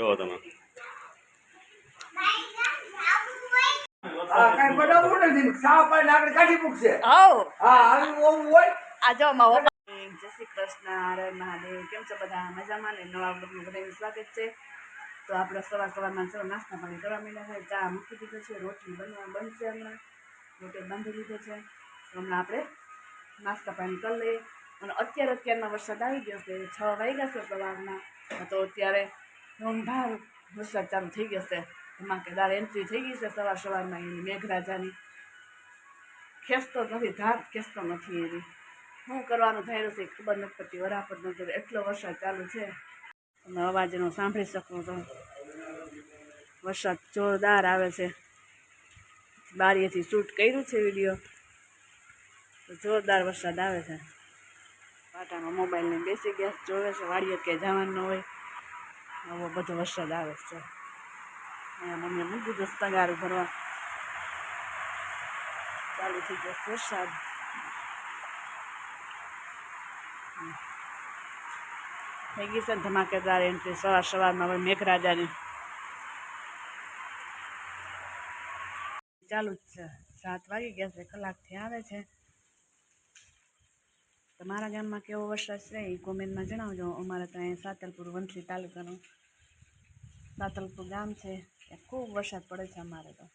જો તમે જય શ્રી કૃષ્ણ હરે મહાદેવ. કેમ છો બધા? મજામાં ને? નવા બ્લોગનું બધાનું સ્વાગત છે. તો આપણે સવાર સવારમાં ચલો નાસ્તા પાણી કરવા માંડ્યા છે. ચા મૂકી દીધો છે. રોટલી બનવા બનશે હમણાં. રોટલી બાંધી દીધો છે. તો હમણાં આપણે નાસ્તા પાણી કરી લઈએ. અને અત્યારે અત્યારના વરસાદ આવી ગયો છે. છ વાગ્યા છે સવારના. તો અત્યારે ધોમધાર વરસાદ ચાલુ થઈ ગયો છે. ધમાકેદાર એન્ટ્રી થઈ ગઈ છે સવાર સવારમાં એની મેઘરાજાની. ખેંચતો નથી, ધાર ખેંચતો નથી એની. શું કરવાનું થયેલું છે ખબર નથી પડતી. વરાપદ નથી એટલો વરસાદ ચાલુ છે. તમે અવાજ એનો સાંભળી શકો તો વરસાદ જોરદાર આવે છે. બારીએથી શૂટ કર્યું છે વીડિયો. તો જોરદાર વરસાદ આવે છે. પાટામાં મોબાઈલને બેસી ગયા જોવે છે વાડીએ ક્યાંય જવાનું હોય. આવો બધો વરસાદ આવે છે. મમ્મીએ મૂકી દીધું તગારું ભરવા. ચાલુ થઈ છે વરસાદ. થઈ ગઈ છે ધમાકેદાર એન્ટ્રી સવાર સવારમાં હવે મેઘરાજાની. ચાલુ જ છે. સાત વાગી ગયા છે, કલાકથી આવે છે. તમારા ગામમાં કેવો વરસાદ છે? એ કોમેન્ટમાં જણાવજો. અમારે ત્યાં સાતલપુર વંથલી તાલુકાનું સાતલપુર ગામ છે. ત્યાં ખૂબ વરસાદ પડે છે અમારે તો.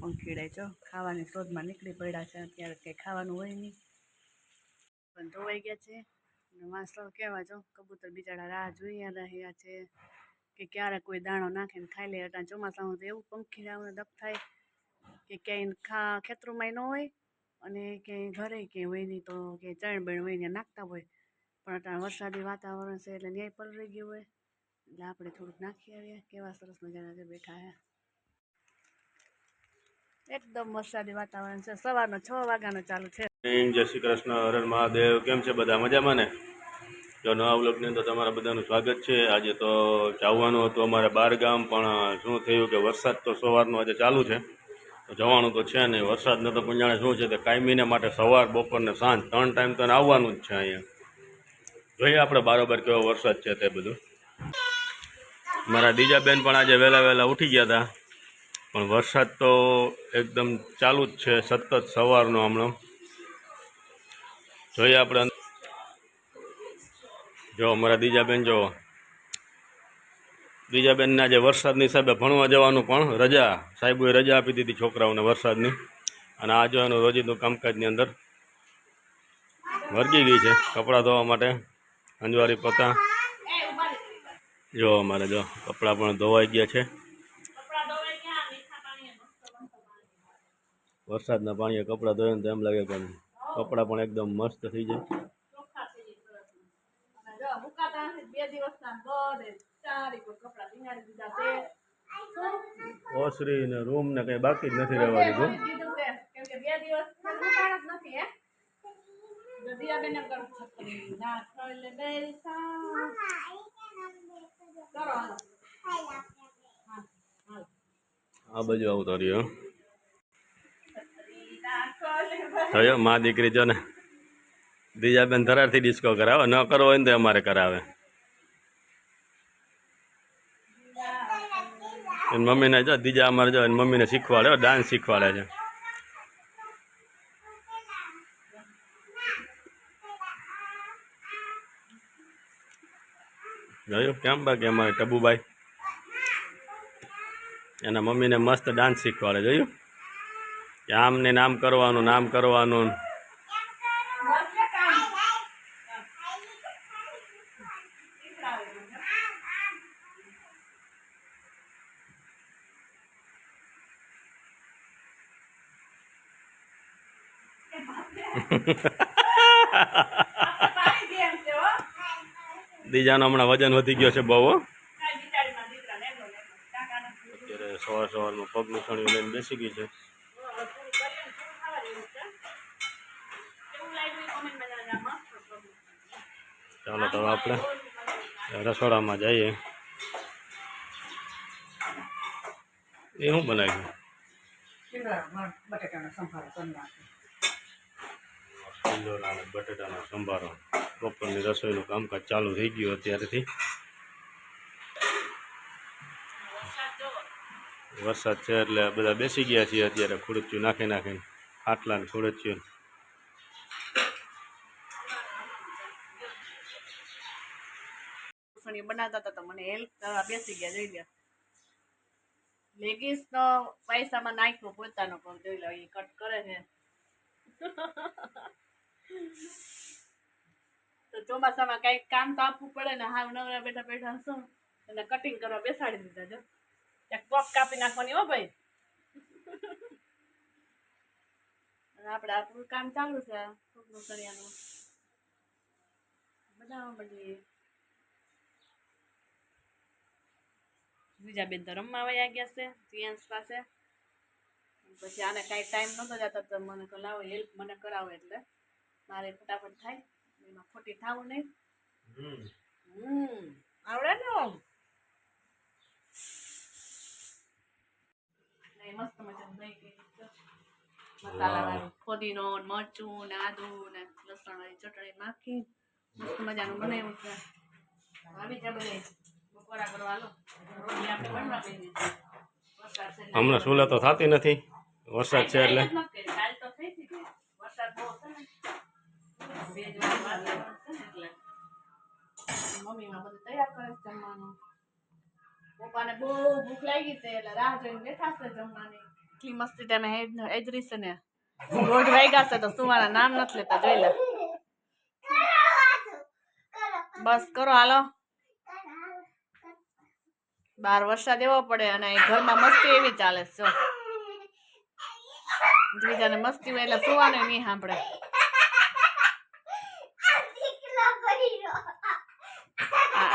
પંખીડાય જો ખાવાની શોધમાં નીકળી પડ્યા છે. અત્યારે કંઈ ખાવાનું હોય નહીં. પણ ધોવાઈ ગયા છે. વાંસળો કેવા જો કબૂતર બિચારા રાહ જોઈ રહ્યા છે. કે ક્યારે કોઈ દાણો નાખીને ખાઈ લે. એટલે ચોમાસામાં તો એવું પંખીડાઓને દપ થાય કે ક્યાંય ખા, ખેતરોમાંય ન હોય. અને ક્યાંય ઘરે ક્યાંય હોય નહીં તો કે ચણ બણ હોય ને નાખતા હોય. પણ અત્યારે વરસાદી વાતાવરણ છે એટલે ન્યાય પલળી ગયું હોય. એટલે આપણે થોડુંક નાખી આવીએ. કેવા સરસ મજાના છે બેઠા હે. એકદમ વરસાદી વાતાવરણ છે. સવારનો છ વાગ્યાનો ચાલુ છે. જય શ્રી કૃષ્ણ હરણ મહાદેવ. કેમ છે બધા મજામાં ને? જો નવા વ્લોગની અંદર તમારા બધાનું સ્વાગત છે. આજે તો જવાનું હતું અમારે બાર ગામ, પણ શું થયું કે વરસાદ તો સવારનો આજે ચાલુ છે. જવાનું તો છે નહીં. વરસાદ ન તો પુંજાણે શું છે કે કાયમીને માટે સવાર, બપોર ને સાંજ ત્રણ ટાઈમ તો આવવાનું જ છે અહીંયા. જોઈએ આપણે બારોબાર કેવો વરસાદ છે તે બધું. મારા બીજા બેન પણ આજે વહેલા વહેલા ઉઠી ગયા હતા પણ વરસાદ તો એકદમ ચાલુ જ છે, સતત સવારનો હમણાં. જોઈએ આપણે જો અમારા દીજાબેન જો દીજાબેનને આજે વરસાદની સાહેબે ભણવા જવાનું પણ રજા, સાહેબોએ રજા આપી દીધી છોકરાઓને વરસાદની. અને આ જો રોજિંદું કામકાજની અંદર વર્ગી ગઈ છે કપડાં ધોવા માટે. અંજવારી પતા. જો અમારે જો કપડાં પણ ધોવાઈ ગયા છે. વરસાદના પાણીએ કપડાં ધોઈએ તો એમ લાગે પણ કપડાં પણ એકદમ મસ્ત થઈ જાય. ઓસરી ને રૂમ ને કઈ બાકી જ નથી રહેવા દીધું કેમ કે બે દિવસ નથી હે. આ બાજુ આવતો રહ્યો થયો મા દીકરી જો ને. દીજાબેન ધરારથી ડિસ્કો કરાવે. ન કરવો હોય ને તો અમારે કરાવે. એની મમ્મીને જો દીજા અમારે જો એની મમ્મીને શીખવાડે ડાન્સ શીખવાડે છે. જોયું? કેમ બાકી અમારે ટબુભાઈ? એના મમ્મીને મસ્ત ડાન્સ શીખવાડે, જોયું? કે આમ ને નામ કરવાનું નામ કરવાનું પાણી દે એમ છે હો દીજાનો હમણાં વજન વધી ગયો છે બહુ હો. અત્યારે સવાર સવારમાં પગ નુસાણી લઈને બેસી ગઈ છે. ચાલો તો આપણે રસોડામાં જઈએ એ શું બનાવ્યું બટાકાનો સંભારો કરી નાખે ટીંડોળા અને બટેટાનો સંભારો. બપોરની રસોઈનું કામકાજ ચાલુ થઈ ગયું અત્યારેથી. વરસાદ છે એટલે બધા બેસી ગયા છીએ અત્યારે ખુડચ્યું નાખી નાખીને. ખાટલાને ખુડચ્યું બનાવતા હતા તો મને હેલ્પ કરવા બેસી ગયા, જોઈ લે લેગીસ નો પૈસામાં નાખ્યો પોતાનો પણ, જોઈ લો એ કટ કરે છે. તો ચોમાસામાં કઈ કામ તો આપવું પડે ને હાવ નવરા બેઠા બેઠા શું? અને કટિંગ કરવા બેસાડી દીધા જો એક પગ કાપી નાખવાની હો ભાઈ. આપણે આપણું કામ ચાલુ છે કોકનું કર્યાનું બનાવવા માંડીએ બીજા બેન તો રમવા વયા ગયા છે પિયાંશ પાસે પછી આને કાંઈ ટાઈમ નહોતો જતો, તો મને લાવો હેલ્પ મને કરાવો એટલે. મારે ફટાફટ થાય. એમાં ખોટી થાવું નહીં. હમ. આવડે ને મસ્ત મજા છે. મસાલાવાળું ફોદીનો મરચું ને આદુ ને લસણ વાળી ચટણી નાખી. મસ્ત મજાનું બનાવ્યું છે. આવી જા બધે બપોરા કરવા હાલો. રોટલી આપણે બનવા બેસી વરસાદ છે હમણાં સુલા તો થતી નથી. વરસાદ છે એટલે. વરસાદ બહુ છે ને. એટલે. મમ્મીમાં બધું તૈયાર કરે જમવાનું. પપ્પાને બહુ ભૂખ લાગી છે, એટલે રાહ જોઈને બેઠા છે જમવાની. એટલી મસ્તી ટાઈમે એજરી છે ને. દોઢ વાગ્યા છે તો સુવાના નામ નથી લેતા, જોઈ લે. બસ કરો, હાલો. બાર વરસાદ એવો પડે અને ઘરમાં મસ્તી એવી ચાલે છે, જો. બીજાને મસ્તી હોય એટલે સુવાનું નહીં સાંભળે.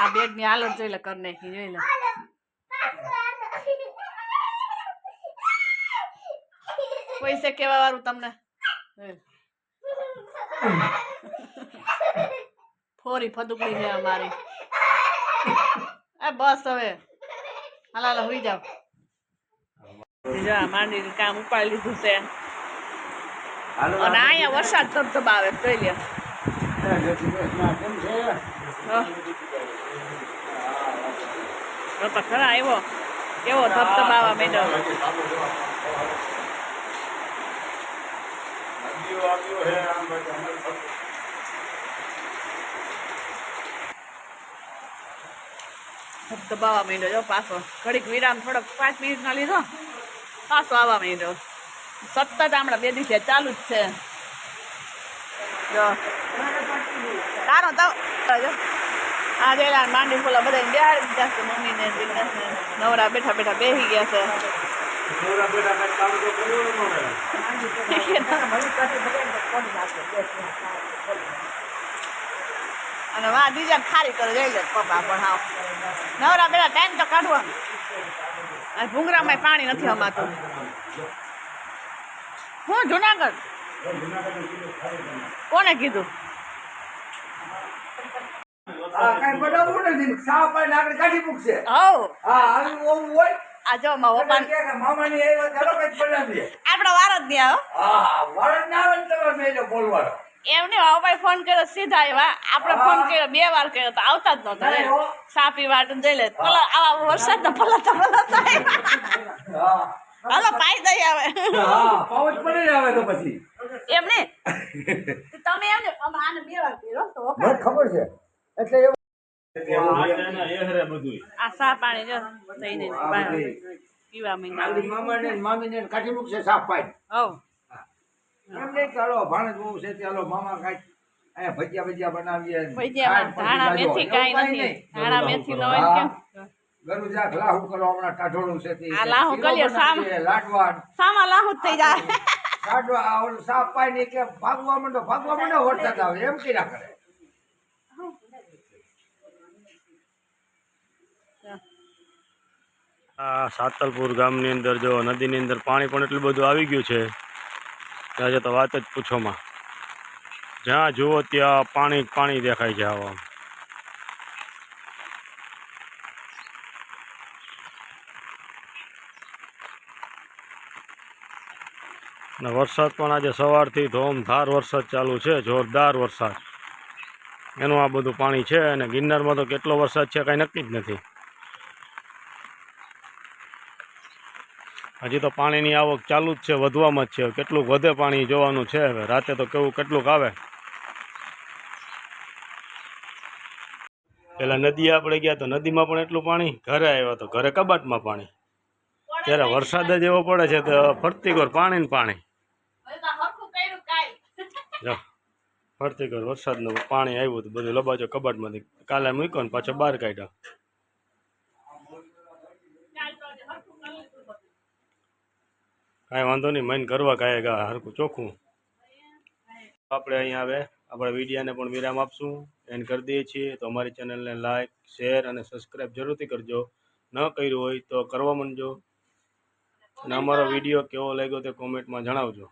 આ બેગની હાલત જોઈ લે કર નાખી જોઈ લે. કોઈ છે કેવા વાળું તમને? ફોરી ફદુકડી છે અમારી. એ બસ હવે. હાલ હાલ હોઈ જાવ માંડી કામ ઉપાડી લીધું છે. અને અહીંયા વરસાદ ધબધબાવે જોઈ લે. તો ખરા આવ્યો કેવો ધબધબાવા માંડ્યો ધબધબાવા માંડ્યો જો પાછો ઘડીક વિરામ થોડોક પાંચ મિનિટનો લીધો. પાછો આવવા માંડ્યો સતત હમણાં બે દિવસે ચાલુ જ છે. જો. તારો તો આ જેલા માંડી ફૂલા બધા બેહાડી દીધા છે મમ્મીને દિનેશને નવરા બેઠા બેઠા બેસી ગયા છે. અને વા બીજા ખારી કરે જઈ જાય પપ્પા પણ હાવ. નવરા બેઠા ટાઈમ તો કાઢવાનો. અને ભૂંગરામાં પાણી નથી અમાતું. હું જુનાગઢ? કોને કીધું? હા કઈ બનાવવું નથી. સા પાણી આગળ કાઢી મૂકશે? હવ. હા આવી ઓવું હોય. આ જો મારા પપ્પા મામાની આવ્યા ચાલો કંઈક બનાવીએ. આપણો વાર જ નહીં આવ્યો હા વરણ ના આવે ને તમારે મેં બોલવાનો. એમ નહીં ફોન કર્યો સીધા આવ્યા. આપણે ફોન કર્યો બે વાર કર્યો તો આવતા જ નહોતા સાપી વાટ જઈ લે. પલા આવા વરસાદના પલાતા પલાતા હા. હાલો પાઈ દઈ આવે. પવન પડી આવે તો પછી. એમ નહીં? તમે એમ ને અમે આને બે વાર કર્યો તો ખબર છે. એટલે એવું પાણી જો થઈને પીવા આપણી મામાને મામીને કાઢી મૂકશે સાફ પાણી હવ. એમ નહીં કે ભાણેજ બહુ છે તે મામા કાંઈક અહીંયા ભજીયા ભજીયા બનાવીએ ભજીયામાં ધાણા મેથી એવું કાંઈ કાંઈ નથી. ધાણા મેથી નો કેમ? ગરુ લાહુ કરો હમણાં ટાઢોળું છે તે. આ લાહુ કરીએ, સામ. બનાવીએ, સામા લાહુ જ થઈ જાય. આ ઓલું સાફ પાણી કે ભાગવા માંડો ભાગવા માંડો વરસાદ આવે. એમ કીરા કરે. આ સાતલપુર ગામની અંદર જો નદીની અંદર પાણી પણ એટલું બધું આવી ગયું છે આજે તો વાત જ પૂછોમાં. જ્યાં જુઓ ત્યાં પાણી પાણી દેખાય છે આવા. અને વરસાદ પણ આજે સવારથી ધોમધાર વરસાદ ચાલુ છે, જોરદાર વરસાદ. એનું આ બધું પાણી છે અને ગિરનારમાં તો કેટલો વરસાદ છે કાંઈ નક્કી જ નથી. હજી તો પાણીની આવક ચાલુ જ છે, વધવામાં જ છે. કેટલું વધે પાણી જોવાનું છે હવે. રાતે તો કેવું, કેટલુંક આવે? પેલા નદી આપણે ગયા તો નદીમાં પણ એટલું પાણી? ઘરે આવ્યા તો ઘરે કબાટમાં પાણી. ત્યારે વરસાદ જ એવો પડે છે તો ફરતી કર પાણી. ને પાણી ફરતી કર વરસાદનું પાણી આવ્યું હતું બધું લબાજો કબાટમાંથી. કાલે મૂક્યો ને પાછો બહાર કાઢ્યો. કાંઈ વાંધો નહીં, મન કરવા કાંઈ ગા, હરખું ચોખ્ખું. આપણે અહીંયા આવે, આપણા વિડીયાને પણ વિરામ આપશું એન્ડ કરી દઈએ છીએ. તો અમારી ચેનલને લાઇક શેર અને સબસ્ક્રાઈબ જરૂરથી કરજો. ન કર્યું હોય તો કરવા માંડજો. અને અમારો વીડિયો કેવો લાગ્યો તે કોમેન્ટમાં જણાવજો.